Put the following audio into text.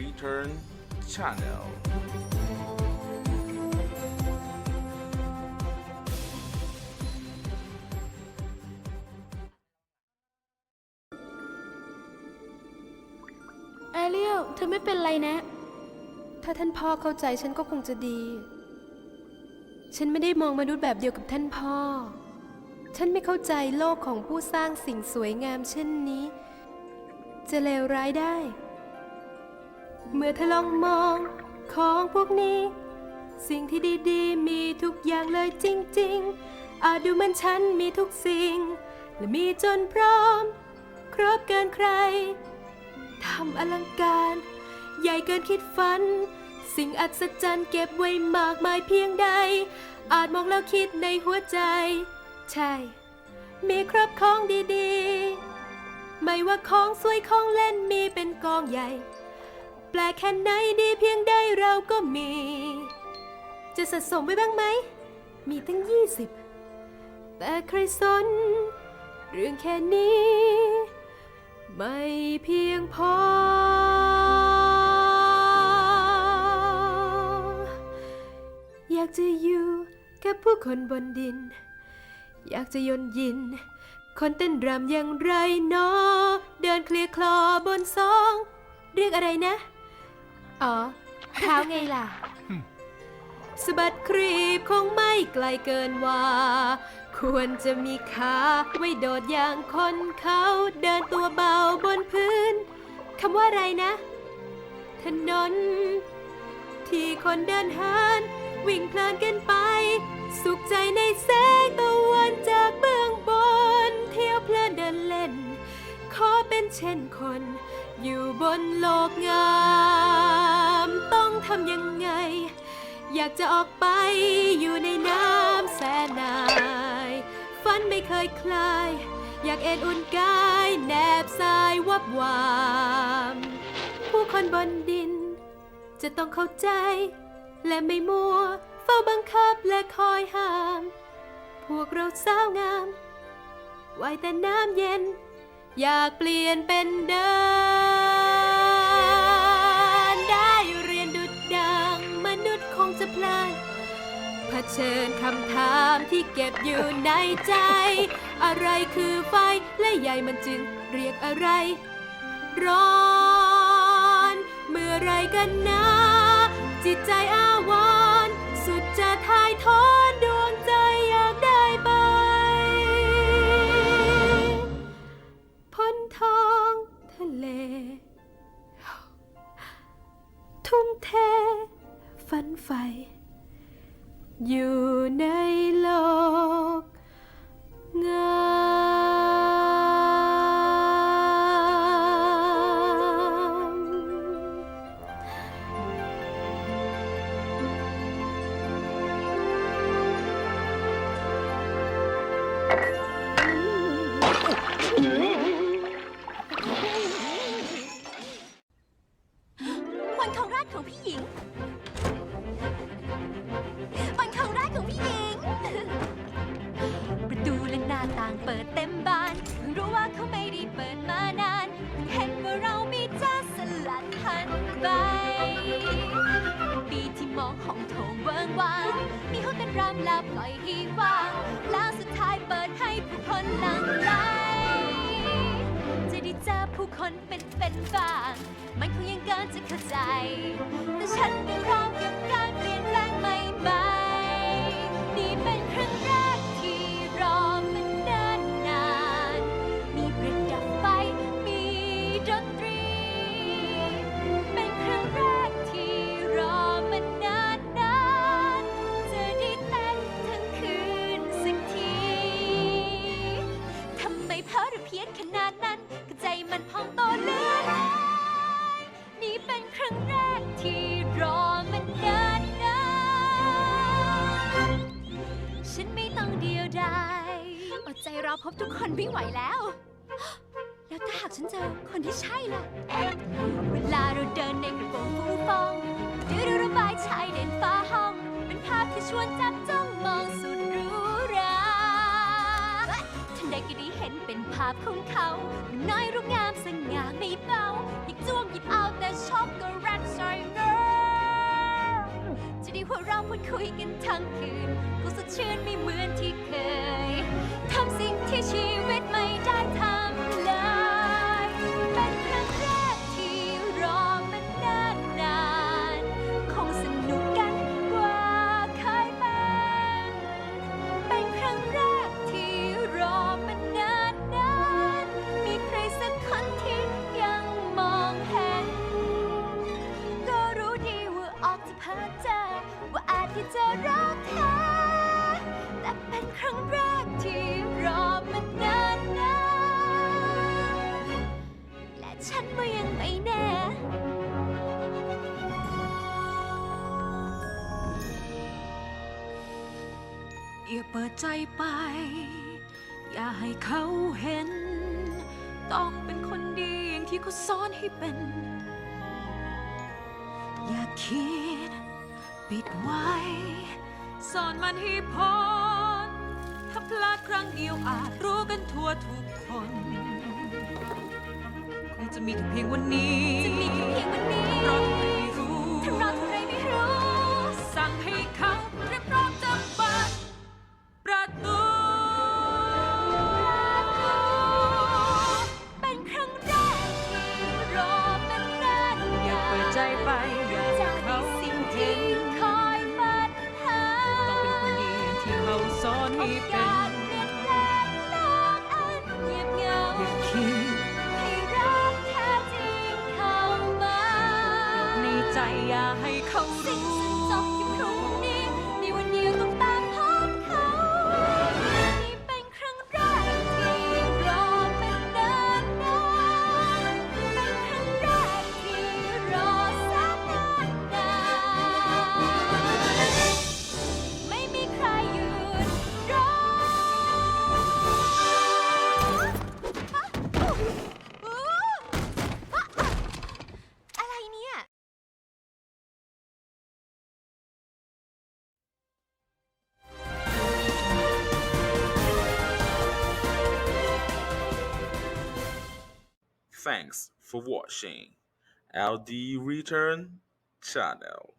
Return Channel แอเรียลเธอไม่เป็นไรนะ ถ้าท่านพ่อเข้าใจฉันก็คงจะดี ฉันไม่ได้มองมนุษย์แบบเดียวกับท่านพ่อ ฉันไม่เข้าใจโลกของผู้สร้างสิ่งสวยงามเช่นนี้ จะเลวร้ายได้ เมื่อเธอลองมองของพวกนี้ สิ่งที่ดีๆ มีทุกอย่างเลยจริง ๆ อาจดูเหมือนฉันมีทุกสิ่ง และมีจนพร้อม ครบเกินใครทำอลังการ ใหญ่เกินคิดฝัน สิ่งอัศจรรย์เก็บไว้มากมายเพียงใด อาจมองแล้วคิดในหัวใจ ใช่ มีครอบของดีๆ ไม่ว่าของสวยของเล่นมีเป็นกองใหญ่ แปลแค่ไหนดีเพียงใดเราก็มี จะสะสมไว้บ้างไหม มีตั้งยี่สิบแต่ใครสน เรื่องแค่นี้ ไม่เพียงพอ อยากจะอยู่กับผู้คนบนดิน อยากจะยนยิน คนเต้นรำอย่างไรเนาะเดินเคลียร์คลอบนซอง เรียกอะไรนะ อ๋อเท้าไงล่ะ สะบัดครีบคงไม่ไกลเกินว่า ควรจะมีขาไว้โดดอย่างคนเขาเดินตัวเบาบนพื้นคำว่าอะไรนะ ถนน ที่คนเดินหานวิ่งเพลินกันไป สุขใจในแสงตะวันจากเบื้องบน เที่ยวเพลินเดินเล่น ขอเป็นเช่นคน อยู่บนโลกงามากจะออกไปอยู่ในน้ำแสนนายฝันไม่เคยคลาย อยากเอ็นอุ่นกายแนบสายวับวาม ผู้คนบนดิน จะต้องเข้าใจ และไม่มัว เฝ้าบังคับและคอยห้าม พวกเราสาวงามไว้แต่น้ำเย็น อยากเปลี่ยนเป็นเดินำถามที่เก็บอยู่ในใจ อะไรคือไฟและใหญ่มันจึงเรียกอะไร ร้อน เมื่อไรกันนะ จิตใจอา ปีที่มองของโถงเวิงว่างมีห้องเต้นรำแล้วปล่อยให้ว่างแล้วสุดท้ายเปิดให้ผู้คนหลั่งไหลจะได้เจอผู้คนเป็นเป็นบ้างมันคงยังเกินจะเข้าใจ แต่ฉันก็พร้อมกับการเปลี่ยนแปลงใหม่ๆ มเพ้อหรือเพี้ยนขนาดนั้นก็ใจมันพองโตเลือหลายนี่เป็นครั้งแรกที่รอมันนานนานฉันไม่ต้องเดียวดายอดใจรอพบทุกคนไม่ไหวแล้ว แล้วถ้าหากฉันเจอคนที่ใช่ล่ะ เวลาเราเดินในกระโปรงฟูฟองดูดูระบายชายเด่นฟ้าห้อง เป็นภาพที่ชวนจับจ้องมองสุด หรูหราทันใดก็ดีเห็นเป็นภาพของเขาน้อยรูปงามสง่าไม่เบาหยิกจ้วงหยิบเอาแต่ช็อกโกแลตใส่เนื้อจะดีหัวเราพูดคุยกันทั้งคืนก็สดชื่นไม่เหมือนที่เคยทำสิ ปิดใจไป อย่าให้เขาเห็น ต้องเป็นคนดีอย่างที่เขาสอนให้เป็น อย่าคิด ปิดไว้ สอนมันให้พ้นถ้าพลาดครั้งเดียวอาจรู้กันทั่วทุกคน คงจะมีแค่เพียงวันนี้จะมีแค่เพียงวันนี้รอเท่า ส Thanks for watching LD Return channel.